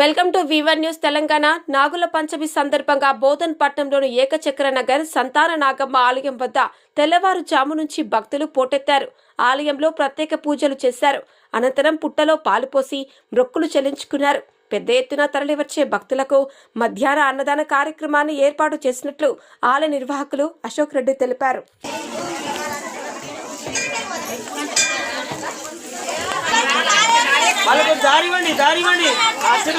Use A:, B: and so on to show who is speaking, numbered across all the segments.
A: Welcome to V one news Telangana. Nagula Panchami సందర్భంగా బోధన్ పట్నంలోని ఏకచక్ర నగర్ సంతాన నాగమ్మ ఆలయం వద్ద తెల్లవారుజాము నుంచి భక్తులు పోటెత్తారు. ఆలయంలో ప్రత్యేక పూజలు చేశారు. అనంతరం పుట్టలో పాలు పోసి మొక్కులు చెల్లించుకున్నారు. పెద్ద ఎత్తున తరలివచ్చే భక్తులకు మధ్యాహ్న అన్నదాన కార్యక్రమాన్ని ఏర్పాటు చేసినట్లు ఆలయ నిర్వాహకులు అశోక్ రెడ్డి తెలిపారు.
B: వాళ్ళకు దారివ్వండి దారివ్వండి దారి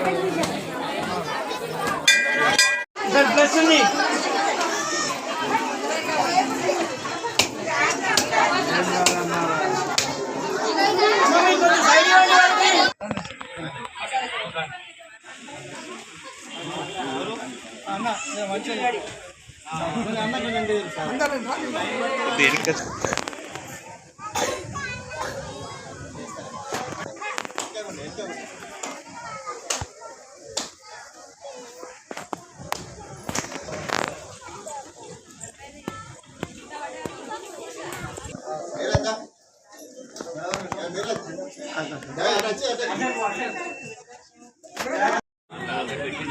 B: ఇవ్వండి ఆశ్చర్యం అందరూ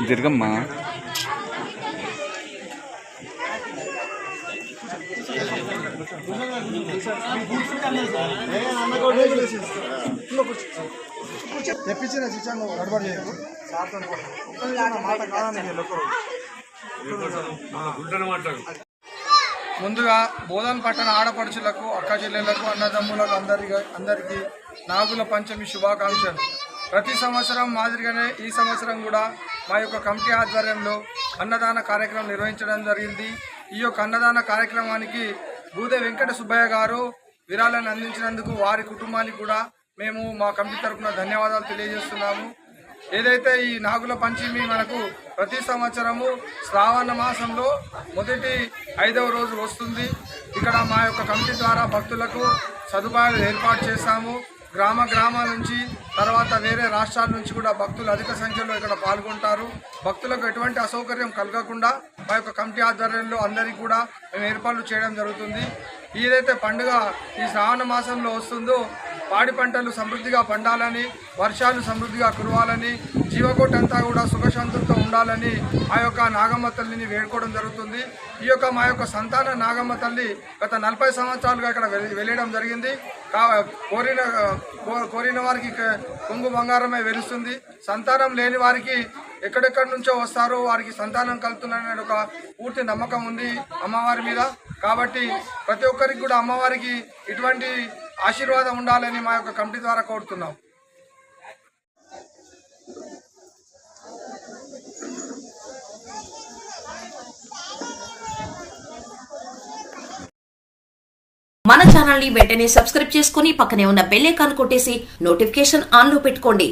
C: తిరగమ్మా
D: తెప్పించిన శిక్షణ గడబడి చేయకు సార్తో మాట కాదని ఒకరు. ముందుగా బోధన్ పట్టణ ఆడపడుచులకు అక్క చెల్లెలకు అన్నదమ్ములకు అందరికి అందరికీ నాగుల పంచమి శుభాకాంక్షలు. ప్రతి సంవత్సరం మాదిరిగానే ఈ సంవత్సరం కూడా మా యొక్క కమిటీ ఆధ్వర్యంలో అన్నదాన కార్యక్రమం నిర్వహించడం జరిగింది. ఈ యొక్క అన్నదాన కార్యక్రమానికి బూదే వెంకట సుబ్బయ్య గారు విరాళాన్ని అందించినందుకు వారి కుటుంబానికి కూడా మేము మా కమిటీ తరఫున ధన్యవాదాలు తెలియజేస్తున్నాము. ఏదైతే ఈ నాగుల పంచమి మనకు ప్రతి సంవత్సరము శ్రావణ మాసంలో మొదటి ఐదవ రోజు వస్తుంది. ఇక్కడ మా యొక్క కమిటీ ద్వారా భక్తులకు సదుపాయాలు ఏర్పాటు చేశాము. గ్రామ గ్రామాల నుంచి తర్వాత వేరే రాష్ట్రాల నుంచి కూడా భక్తులు అధిక సంఖ్యలో ఇక్కడ పాల్గొంటారు. భక్తులకు ఎటువంటి అసౌకర్యం కలగకుండా మా యొక్క కమిటీ ఆధ్వర్యంలో అందరికీ కూడా మేము ఏర్పాట్లు చేయడం జరుగుతుంది. ఏదైతే పండుగ ఈ శ్రావణ మాసంలో వస్తుందో పాడి పంటలు సమృద్ధిగా పండాలని వర్షాలు సమృద్ధిగా కురవాలని జీవకోటి అంతా కూడా సుఖశాంతులతో ఉండాలని ఆ యొక్క నాగమ్మ తల్లిని వేడుకోవడం జరుగుతుంది. ఈ యొక్క మా యొక్క సంతాన నాగమ్మ తల్లి గత నలభై సంవత్సరాలుగా ఇక్కడ వెళ్ళడం జరిగింది. కోరిన కో- కోరిన వారికి కొంగు బంగారమే వెలుస్తుంది. సంతానం లేని వారికి ఎక్కడెక్కడి నుంచో వస్తారో వారికి సంతానం కలుగుతుందనే ఒక పూర్తి నమ్మకం ఉంది అమ్మవారి మీద. కాబట్టి ప్రతి ఒక్కరికి కూడా అమ్మవారికి ఇటువంటి ఆశీర్వాదం ఉండాలని మా యొక్క కమిటీ ద్వారా కోరుతున్నాం.
E: మన ఛానల్ని వెంటనే సబ్స్క్రైబ్ చేసుకుని పక్కనే ఉన్న బెల్ ఐకాన్ కొట్టేసి నోటిఫికేషన్ ఆన్లో పెట్టుకోండి.